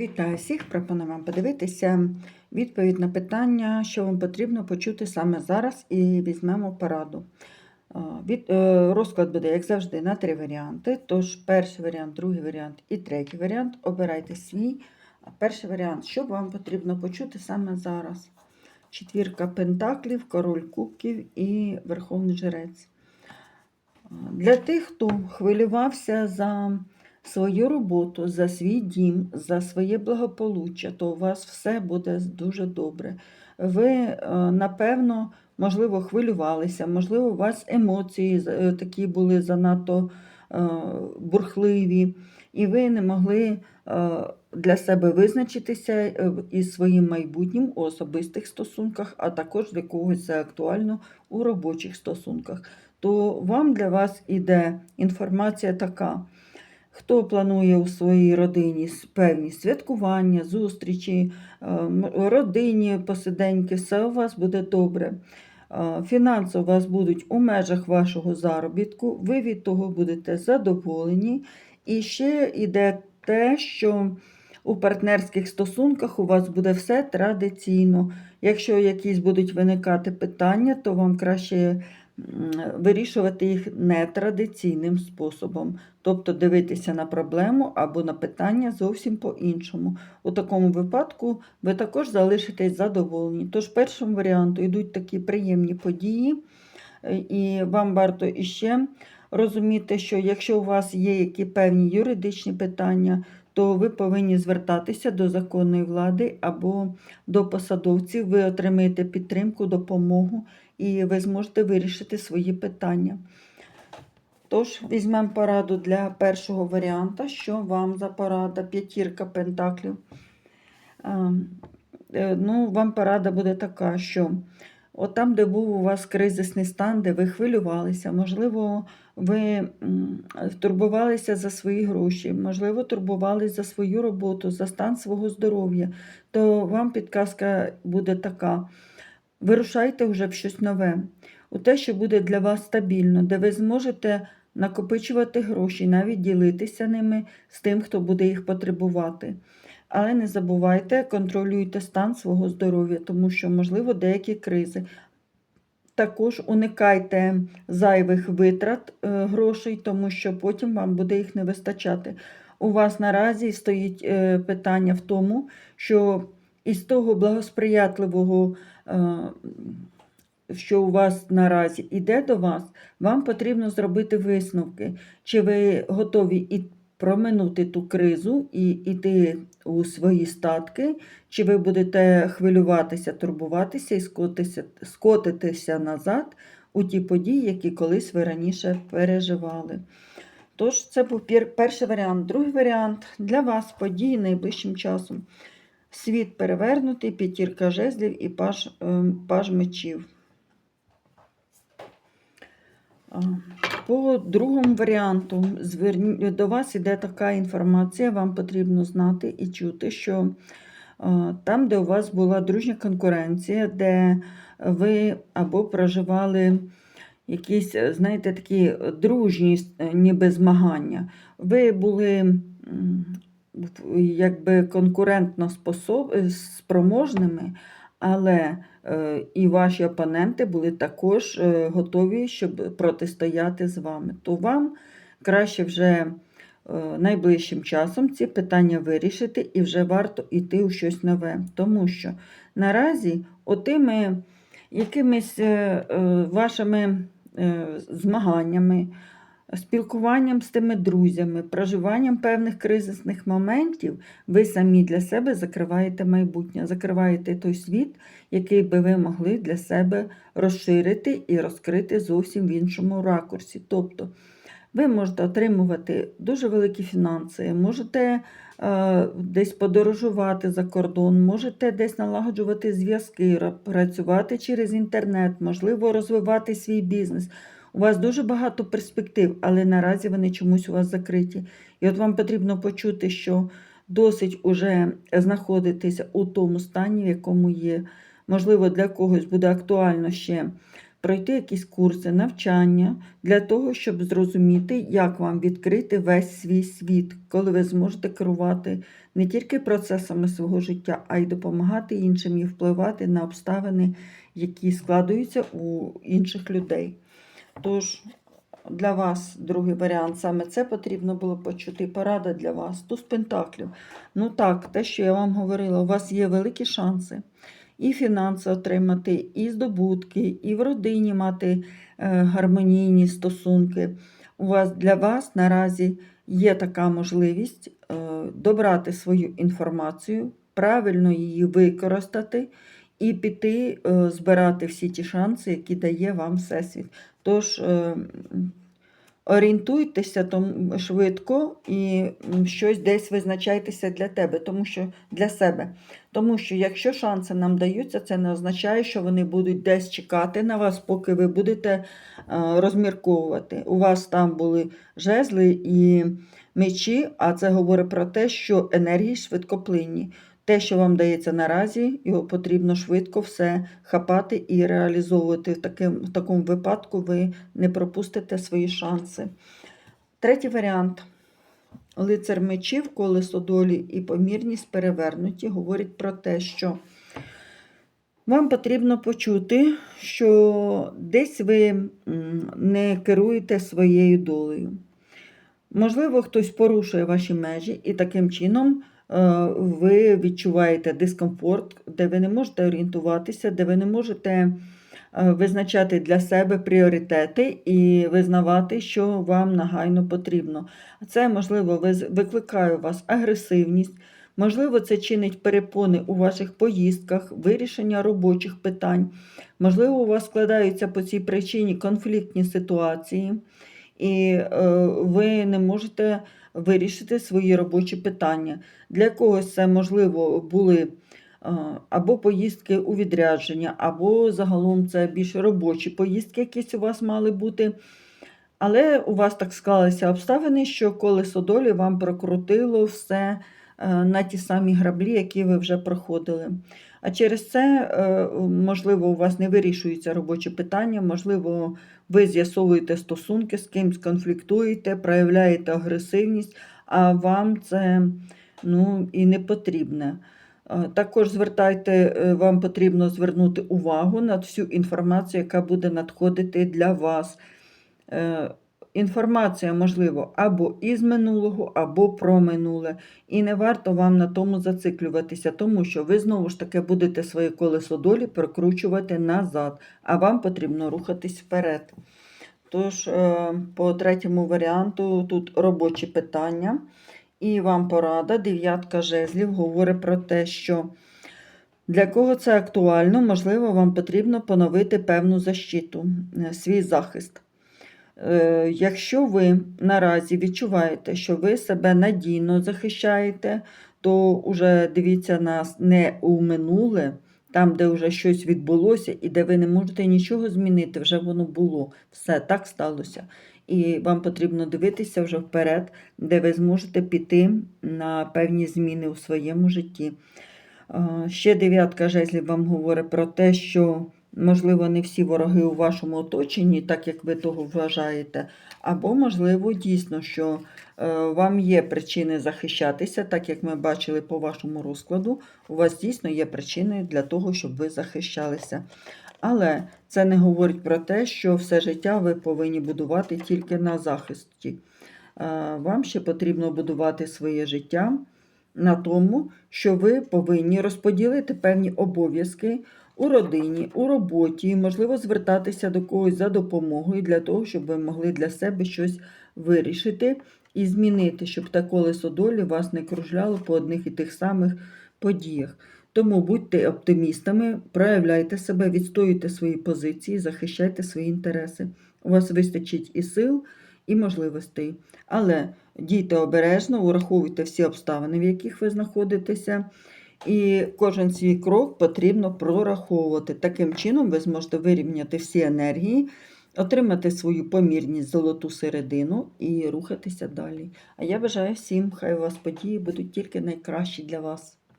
Вітаю всіх! Пропоную вам подивитися відповідь на питання, що вам потрібно почути саме зараз, і візьмемо пораду. Е, розклад буде, як завжди, на три варіанти. Тож, перший варіант, другий варіант і третій варіант. Обирайте свій. А Перший варіант, що вам потрібно почути саме зараз. Четвірка пентаклів, король кубків і верховний жрець. Для тих, хто хвилювався за свою роботу, за свій дім, за своє благополуччя, то у вас все буде дуже добре. Ви, е, напевно, можливо, хвилювалися, можливо, у вас емоції е, такі були занадто е, бурхливі, і ви не могли для себе визначитися із своїм майбутнім у особистих стосунках, а також для когось це актуально у робочих стосунках. То вам для вас іде інформація така. Хто планує у своїй родині певні святкування, зустрічі, е, м- родинні посиденьки, все у вас буде добре. Е, Фінанси у вас будуть у межах вашого заробітку, ви від того будете задоволені. І ще йде те, що у партнерських стосунках у вас буде все традиційно. Якщо якісь будуть виникати питання, то вам краще вирішувати їх нетрадиційним способом. Тобто дивитися на проблему або на питання зовсім по-іншому. У такому випадку ви також залишитесь задоволені. Тож, першому варіанту йдуть такі приємні події, і вам варто іще розуміти, що якщо у вас є які певні юридичні питання, то ви повинні звертатися до законної влади або до посадовців, ви отримаєте підтримку, допомогу і ви зможете вирішити свої питання. Тож, візьмемо пораду для першого варіанта. Що вам за порада? П'ятірка пентаклів. Е, Ну, вам порада буде така, що от там, де був у вас кризисний стан, де ви хвилювалися, можливо, ви турбувалися за свої гроші, можливо, турбувалися за свою роботу, за стан свого здоров'я, то вам підказка буде така: вирушайте вже в щось нове, у те, що буде для вас стабільно, де ви зможете накопичувати гроші, навіть ділитися ними з тим, хто буде їх потребувати. Але не забувайте, контролюйте стан свого здоров'я, тому що, можливо, деякі кризи. Також уникайте зайвих витрат е, грошей, тому що потім вам буде їх не вистачати. У вас наразі стоїть е, питання в тому, що із того благосприятливого, е, що у вас наразі іде до вас, вам потрібно зробити висновки, чи ви готові і проминути ту кризу і йти у свої статки, чи ви будете хвилюватися, турбуватися і скотитися, скотитися назад у ті події, які колись ви раніше переживали. Тож, це був перший варіант. Другий варіант для вас події найближчим часом. Світ перевернутий, п'ятірка жезлів і паж, ем, паж мечів. По другому варіанту. До вас іде така інформація, вам потрібно знати і чути, що а, там, де у вас була дружня конкуренція, де ви або проживали якісь, е, знаєте, такі дружні е, ніби змагання, ви були якби конкурентно е, спроможними, але е, і ваші опоненти були також е, готові, щоб протистояти з вами. То вам краще вже е, найближчим часом ці питання вирішити і вже варто йти у щось нове. Тому що наразі отими якимись вашими змаганнями, спілкуванням з тими друзями, проживанням певних кризисних моментів, ви самі для себе закриваєте майбутнє, закриваєте той світ, який би ви могли для себе розширити і розкрити зовсім в іншому ракурсі. Тобто ви можете отримувати дуже великі фінанси, можете е, десь подорожувати за кордон, можете десь налагоджувати зв'язки, працювати через інтернет, можливо, розвивати свій бізнес. У вас дуже багато перспектив, але наразі вони чомусь у вас закриті. І от вам потрібно почути, що досить уже знаходитися у тому стані, в якому є. Можливо, для когось буде актуально ще пройти якісь курси, навчання для того, щоб зрозуміти, як вам відкрити весь свій світ, коли ви зможете керувати не тільки процесами свого життя, а й допомагати іншим і впливати на обставини, які складуються у інших людей. Тож для вас другий варіант саме це потрібно було почути. Порада для вас. Туз пентаклів. Ну так, те, що я вам говорила, у вас є великі шанси і фінанси отримати, і здобутки, і в родині мати е, гармонійні стосунки. У вас для вас наразі є така можливість е, добрати свою інформацію, правильно її використати і піти е, збирати всі ті шанси, які дає вам Всесвіт. Тож е, орієнтуйтеся швидко і щось десь визначайтеся для тебе, тому що для себе. Тому що якщо шанси нам даються, це не означає, що вони будуть десь чекати на вас, поки ви будете е, розмірковувати. У вас там були жезли і мечі, а це говорить про те, що енергії швидкоплинні. Те, що вам дається наразі, його потрібно швидко все хапати і реалізовувати. В, таким, в такому випадку ви не пропустите свої шанси. Третій варіант. Лицар мечів, колесо долі і помірність перевернуті говорить про те, що вам потрібно почути, що десь ви не керуєте своєю долею. Можливо, хтось порушує ваші межі, і таким чином ви відчуваєте дискомфорт, де ви не можете орієнтуватися, де ви не можете е, визначати для себе пріоритети і визнавати, що вам нагайно потрібно. Це, можливо, викликає у вас агресивність, можливо, це чинить перепони у ваших поїздках, вирішення робочих питань. Можливо, у вас складаються по цій причині конфліктні ситуації і е, ви не можете вирішити свої робочі питання. Для когось це, можливо, були е, або поїздки у відрядження, або загалом це більш робочі поїздки, якісь у вас мали бути. Але у вас так склалися обставини, що колесо долі вам прокрутило все е, на ті самі граблі, які ви вже проходили. А через це, е, можливо, у вас не вирішуються робочі питання, можливо, ви з'ясовуєте стосунки з кимсь, конфліктуєте, проявляєте агресивність, а вам це ну, і не потрібне. Е, Також звертайте, е, вам потрібно звернути увагу на всю інформацію, яка буде надходити для вас. Інформація, можливо, або із минулого, або про минуле. І не варто вам на тому зациклюватися, тому що ви знову ж таки будете своє колесо долі прокручувати назад, а вам потрібно рухатись вперед. Тож, е, по третьому варіанту тут робочі питання. І вам порада, дев'ятка жезлів говорить про те, що для кого це актуально, можливо, вам потрібно поновити певну защиту, е, свій захист. Е, Якщо ви наразі відчуваєте, що ви себе надійно захищаєте, то вже дивіться нас не у минуле, там, де вже щось відбулося, і де ви не можете нічого змінити, вже воно було. Все так сталося. І вам потрібно дивитися вже вперед, де ви зможете піти на певні зміни у своєму житті. Е, Ще дев'ятка жезлів вам говорить про те, що, можливо, не всі вороги у вашому оточенні, так як ви того вважаєте, або, можливо, дійсно, що е, вам є причини захищатися, так як ми бачили по вашому розкладу, у вас дійсно є причини для того, щоб ви захищалися. Але це не говорить про те, що все життя ви повинні будувати тільки на захисті. Е, Вам ще потрібно будувати своє життя на тому, що ви повинні розподілити певні обов'язки у родині, у роботі, можливо, звертатися до когось за допомогою для того, щоб ви могли для себе щось вирішити і змінити, щоб те колесо долі вас не кружляло по одних і тих самих подіях. Тому будьте оптимістами, проявляйте себе, відстоюйте свої позиції, захищайте свої інтереси. У вас вистачить і сил, і можливостей. Але дійте обережно, ураховуйте всі обставини, в яких ви знаходитеся. І кожен свій крок потрібно прораховувати. Таким чином ви зможете вирівняти всі енергії, отримати свою помірність золоту середину і рухатися далі. А я бажаю всім, хай у вас події будуть тільки найкращі для вас.